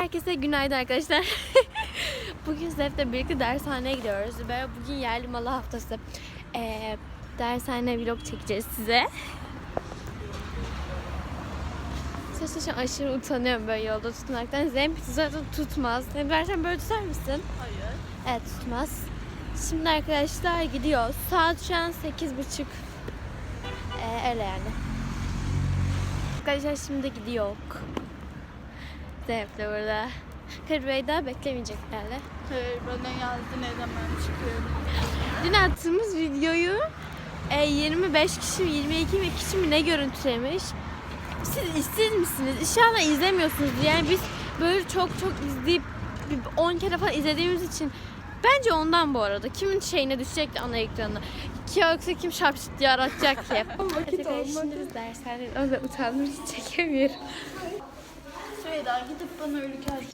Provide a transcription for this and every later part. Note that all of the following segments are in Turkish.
Herkese günaydın arkadaşlar. bugün Zevk'le birlikte dershaneye gidiyoruz ve bugün yerli malı haftası. Ee, dershane vlog çekeceğiz size. Saçma şu an aşırı utanıyorum böyle yolda tutunmaktan. Zeynep zaten tutmaz. Zeynep dersen böyle tutar mısın? Hayır. Evet tutmaz. Şimdi arkadaşlar gidiyor. Saat şu an sekiz buçuk. Ee, öyle yani. Arkadaşlar şimdi gidiyor. De burada. Kadir daha beklemeyecek herhalde. Hayır bana yazdı ne zaman çıkıyorum. Dün attığımız videoyu e, 25 kişi mi 22 mi kişi mi ne görüntülemiş. Siz işsiz misiniz? İnşallah izlemiyorsunuz. Yani biz böyle çok çok izleyip bir 10 kere falan izlediğimiz için bence ondan bu arada. Kimin şeyine düşecek de ana ekranına. Ki yoksa kim şapşıt diye aratacak ki. Vakit Hadi Şimdi biz dershanede o yüzden utandım hiç çekemiyorum. Süheyda gidip bana öyle kağıt.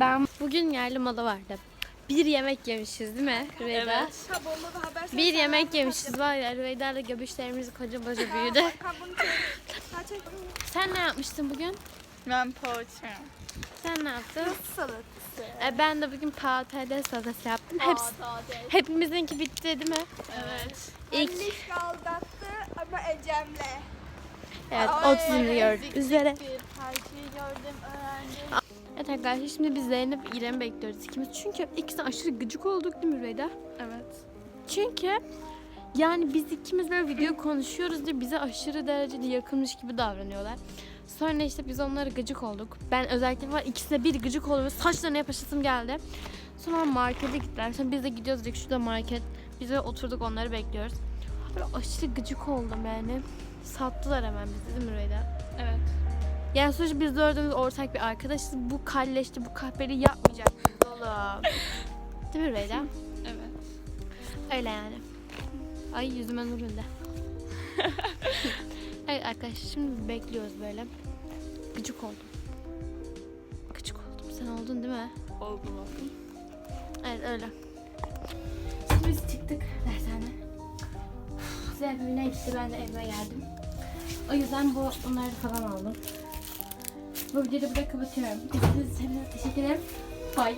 Ben bugün yerli malı vardı. Bir yemek yemişiz değil mi Rüveyda? Evet. Bir yemek yemişiz var ya Rüveyda'yla göbüşlerimiz koca koca büyüdü. Sen ne yapmıştın bugün? Ben poğaça. Sen ne yaptın? Salatası. E, ben de bugün patates salatası yaptım. Hepsi, hepimizinki bitti değil mi? Evet. İlk Anneş aldattı ama Ecem'le. evet Ay, 30 milyon üzere. Bir parçayı gördüm öğrendim. Evet arkadaşlar şimdi biz Zeynep İrem'i bekliyoruz ikimiz. Çünkü ikisi aşırı gıcık olduk değil mi Rüveyda? Evet. Çünkü yani biz ikimiz böyle video konuşuyoruz diye bize aşırı derecede yakınmış gibi davranıyorlar. Sonra işte biz onlara gıcık olduk. Ben özellikle var ikisine bir gıcık oldum. Saçlarına yapışasım geldi. Sonra markete gittiler. Sonra biz de gidiyoruz dedik şurada market. Biz de oturduk onları bekliyoruz. Böyle aşırı gıcık oldum yani. Sattılar hemen bizi değil mi Rüveyda? Evet. Yani sonuçta biz dördümüz ortak bir arkadaşız. Bu kalleşti, bu kahpeli yapmayacak oğlum. Değil mi Rüveyda? Evet. Öyle yani. Ay yüzüme nur indi. evet arkadaşlar şimdi bekliyoruz böyle. Gıcık oldum. Gıcık oldum. Sen oldun değil mi? Oldu mu? Evet öyle. Şimdi biz çıktık dershane. Zeynep evine gitti ben de evime geldim. O yüzden bu bunları falan aldım. Bu videoyu burada kapatıyorum. İzlediğiniz için teşekkür ederim. Bye.